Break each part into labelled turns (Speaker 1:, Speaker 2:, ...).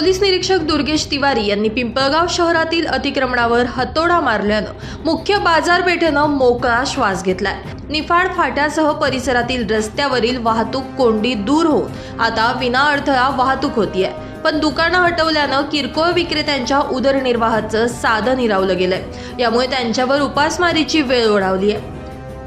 Speaker 1: Police निरीक्षक दुर्गेश तिवारी यांनी पिंपळगाव शहरातील अतिक्रमणावर हतोडा मारल्यानं मुख्य बाजारपेठेनं मोकळा श्वास घेतलाय. निफाड फाट्यासह परिसरातील रस्त्यावरील वाहतूक कोंडी दूर होऊन आता विनाअडथळा वाहतूक होतीये. पण दुकानं हटवल्यानं किरकोळ विक्रेत्यांच्या उदरनिर्वाहाचं साधं निरावलं गेलंय. यामुळे त्यांच्यावर उपासमारीची वेळ ओढावली आहे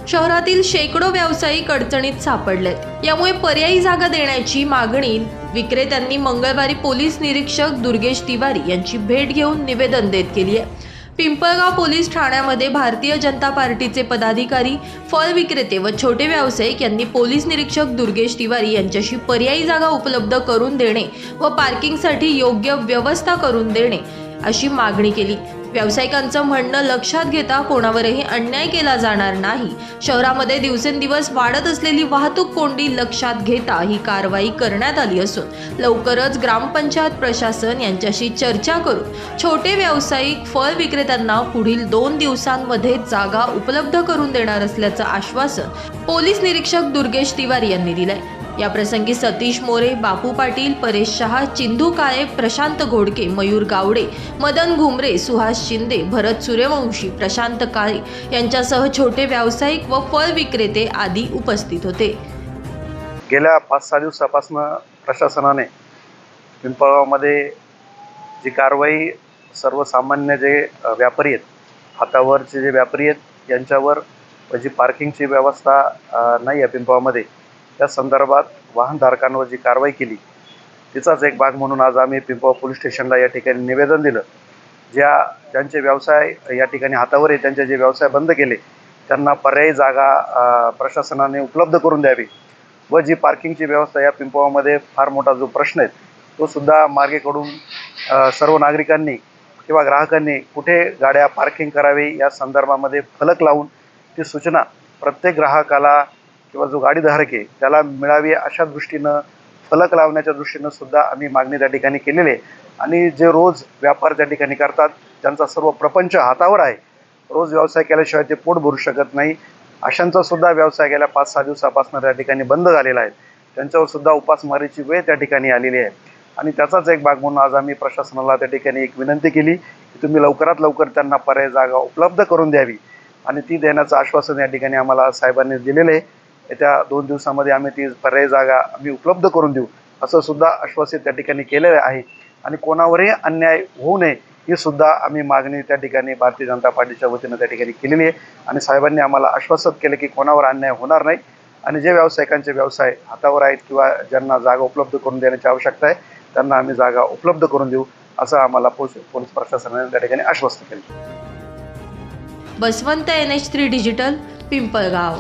Speaker 1: शहरातील शेकडो व्यावसायिक अडचणीत सापडलेत यामुळे पर्यायी जागा देण्याची मागणी विक्रेत्यांनी मंगळवारी पोलीस निरीक्षक दुर्गेश तिवारी यांची भेट घेऊन निवेदन देत केली आहे पिंपळगाव पोलीस ठाण्यामध्ये भारतीय जनता पार्टीचे पदाधिकारी फळ विक्रेते व छोटे व्यावसायिक यांनी पोलीस निरीक्षक दुर्गेश तिवारी यांच्याशी पर्यायी जागा उपलब्ध करून देणे व पार्किंगसाठी योग्य व्यवस्था करून देणे अशी मागणी केली. व्यावसायिकांचं म्हणणं लक्षात घेता कोणावरही अन्याय केला जाणार नाही. शहरामध्ये दिवसेंदिवस वाढत असलेली वाहतूक कोंडी लक्षात घेता ही कारवाई करण्यात आली असून लवकरच ग्रामपंचायत प्रशासन यांच्याशी चर्चा करून छोटे व्यावसायिक फळ विक्रेत्यांना पुढील दोन दिवसांमध्ये जागा उपलब्ध करून देणार असल्याचं आश्वासन पोलीस निरीक्षक दुर्गेश तिवारी यांनी दिलंय. याप्रसंगी सतीश मोरे बापू पाटील परेश शहा चिंधू काळे प्रशांत घोडके मयूर गावडे मदन घुमरे सुहास शिंदे भरत सूर्यवंशी प्रशांत काळे यांच्यासह छोटे व्यावसायिक व फळ विक्रेते आदी उपस्थित होते.
Speaker 2: गेल्या पाच सहा दिवसापासून प्रशासनाने पिंपळगावमध्ये जी कारवाई सर्वसामान्य जे व्यापारी आहेत हातावरचे जे व्यापारी आहेत यांच्यावर जी पार्किंगची व्यवस्था नाही आहे पिंपळामध्ये त्या संदर्भात वाहनधारकांवर जी कारवाई केली तिचाच एक भाग म्हणून आज आम्ही पिंपळगाव पोलीस स्टेशनला या ठिकाणी निवेदन दिलं. ज्या ज्यांचे व्यवसाय या ठिकाणी हातावर आहे त्यांचे जे व्यवसाय बंद केले त्यांना पर्यायी जागा प्रशासनाने उपलब्ध करून द्यावी. व जी पार्किंगची व्यवस्था या पिंपळामध्ये फार मोठा जो प्रश्न आहे तो सुद्धा मार्गेकडून सर्व नागरिकांनी किंवा ग्राहकांनी कुठे गाड्या पार्किंग करावी या संदर्भामध्ये फलक लावून ती सूचना प्रत्येक ग्राहकाला किंवा जो गाडीधारक आहे त्याला मिळावी अशा दृष्टीनं फलक लावण्याच्या दृष्टीनं सुद्धा आम्ही मागणी त्या ठिकाणी केलेली आहे. आणि जे रोज व्यापार त्या ठिकाणी करतात त्यांचा सर्व प्रपंच हातावर आहे रोज व्यवसाय केल्याशिवाय ते पोट भरू शकत नाही. अशांचा सुद्धा व्यवसाय गेल्या पाच सहा दिवसापासून त्या ठिकाणी बंद झालेला आहे. त्यांच्यावर सुद्धा उपासमारीची वेळ त्या ठिकाणी आलेली आहे. आणि त्याचाच एक भाग म्हणून आज आम्ही प्रशासनाला त्या ठिकाणी एक विनंती केली की तुम्ही लवकरात लवकर त्यांना पर्याय जागा उपलब्ध करून द्यावी. आणि ती देण्याचं आश्वासन या ठिकाणी आम्हाला साहेबांनी दिलेलं आहे. येत्या दोन दिवसामध्ये आम्ही ती पर्याय जागा आम्ही उपलब्ध करून देऊ असं सुद्धा आश्वासित त्या ठिकाणी केलेलं आहे. आणि कोणावरही अन्याय होऊ नये ही सुद्धा आम्ही मागणी त्या ठिकाणी भारतीय जनता पार्टीच्या वतीनं त्या ठिकाणी केलेली आहे. आणि साहेबांनी आम्हाला आश्वासित केलं की कोणावर अन्याय होणार नाही. आणि जे व्यावसायिकांचे व्यवसाय हातावर आहेत किंवा ज्यांना जागा उपलब्ध करून देण्याची आवश्यकता आहे त्यांना आम्ही जागा उपलब्ध करून देऊ असं आम्हाला पोलीस प्रशासनाने त्या ठिकाणी आश्वस्त केलं.
Speaker 1: Baswant N H three digital Pimpalgaon.